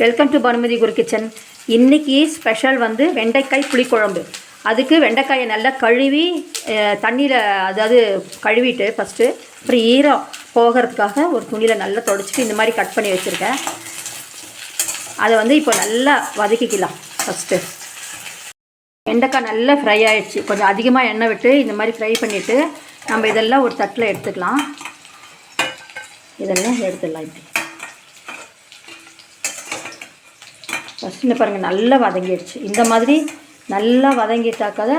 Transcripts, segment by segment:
Welcome to Bhanumathi Guru kitchen இன்றைக்கி special வந்து வெண்டைக்காய் புளிக்குழம்பு. அதுக்கு வெண்டைக்காயை நல்லா கழுவி தண்ணியில் அதாவது கழுவிட்டு ஃபஸ்ட்டு அப்புறம் ஈரம் போகிறதுக்காக ஒரு துணியில் நல்லா தொடச்சிட்டு இந்த மாதிரி கட் பண்ணி வச்சுருக்கேன். அதை வந்து இப்போ நல்லா வதக்கிக்கலாம் ஃபஸ்ட்டு வெண்டைக்காய் நல்லா ஃப்ரை ஆகிடுச்சு கொஞ்சம் அதிகமாக எண்ணெய் விட்டு இந்த மாதிரி ஃப்ரை பண்ணிவிட்டு நம்ம இதெல்லாம் ஒரு தட்டில் எடுத்துக்கலாம். இதெல்லாம் எடுத்துடலாம் இப்படி. ஃபஸ்ட்டு பாருங்கள் நல்லா வதங்கிடுச்சு. இந்த மாதிரி நல்லா வதங்கிட்டாக்காத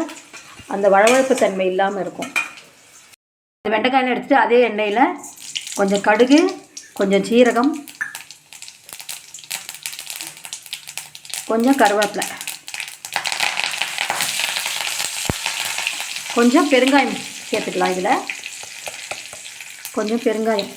அந்த வழவழப்பு தன்மை இல்லாமல் இருக்கும். இந்த வெண்டைக்காயில் எடுத்துகிட்டு அதே எண்ணெயில் கொஞ்சம் கடுகு கொஞ்சம் சீரகம் கொஞ்சம் கருவேப்பிலை. கொஞ்சம் பெருங்காயம் சேர்த்துக்கலாம் இதில். கொஞ்சம் பெருங்காயம்.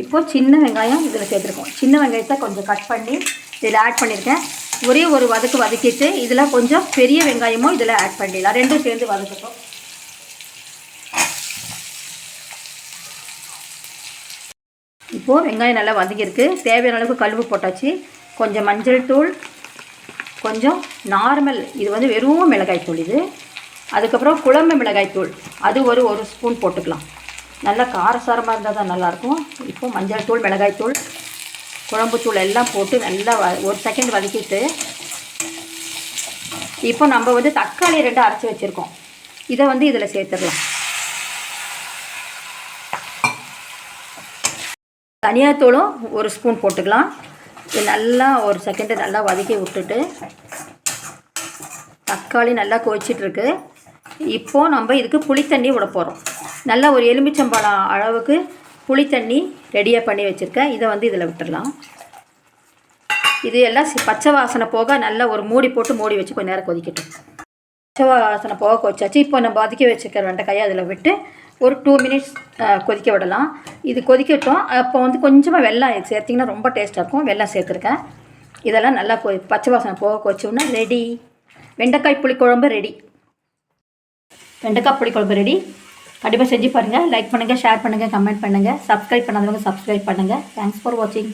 இப்போது சின்ன வெங்காயம் இதில் சேர்த்துருக்கோம். சின்ன வெங்காயத்தை கொஞ்சம் கட் பண்ணி இதில் ஆட் பண்ணியிருக்கேன். ஒரே ஒரு வதக்கு வதக்கிட்டு இதில் கொஞ்சம் பெரிய வெங்காயமும் இதில் ஆட் பண்ணிடலாம். ரெண்டும் சேர்ந்து வதக்கட்டும். இப்போது வெங்காயம் நல்லா வதங்கியிருக்கு. தேவையான அளவுக்கு கழுவு போட்டாச்சு. கொஞ்சம் மஞ்சள் தூள் கொஞ்சம் நார்மல் இது வந்து வெறும் மிளகாய் தூள் இது. அதுக்கப்புறம் குழம்பு மிளகாய் தூள். அது ஒரு ஒரு ஸ்பூன் போட்டுக்கலாம். நல்லா காரசாரமாக இருந்தால் தான் நல்லாயிருக்கும். இப்போ மஞ்சள் தூள் மிளகாய் தூள் குழம்பு தூள் எல்லாம் போட்டு நல்லா வ ஒரு செகண்ட் வதக்கிட்டு இப்போ நம்ம வந்து தக்காளி ரெண்டு அரைச்சி வச்சுருக்கோம். இதை வந்து இதில் சேர்த்துடலாம். தனியாத்தூளும் ஒரு ஸ்பூன் போட்டுக்கலாம். இது நல்லா ஒரு செகண்டு நல்லா வதக்கி விட்டுட்டு தக்காளி நல்லா கொதிச்சிட்ருக்கு. இப்போது நம்ம இதுக்கு புளித்தண்ணி விட போகிறோம் நல்லா ஒரு எலுமிச்சம்பழம் அளவுக்கு புளித்தண்ணி ரெடியாக பண்ணி வச்சுருக்கேன். இதை வந்து இதில் விட்டுடலாம். இது எல்லாம் பச்சை வாசனை போக நல்லா ஒரு மூடி போட்டு மூடி வச்சு கொஞ்சம் நேரம் கொதிக்கட்டும். பச்சை வாசனை போக கொதிச்சாச்சு. இப்போ நம்ம கொதிக்க வச்சுருக்கிற வெண்டைக்காயை அதில் விட்டு ஒரு டூ மினிட்ஸ் கொதிக்க விடலாம். இது கொதிக்கட்டும். அப்போ வந்து கொஞ்சமாக வெள்ளம் சேர்த்திங்கன்னா ரொம்ப டேஸ்ட்டாக இருக்கும். வெள்ளம் சேர்த்துருக்கேன். இதெல்லாம் நல்லா கொ பச்சை வாசனை போக கொச்சோன்னா ரெடி வெண்டைக்காய் புளிக்குழம்பு ரெடி வெண்டைக்காய் புளிக்குழம்பு ரெடி கண்டிப்பாக செஞ்சு பாருங்கள் லைக் பண்ணுங்கள் ஷேர் பண்ணுங்கள் கமெண்ட் பண்ணுங்கள் சப்ஸ்கிரைப் பண்ணாதவங்க சப்ஸ்கிரைப் பண்ணுங்கள் தேங்க்ஸ் ஃபார் வாட்சிங்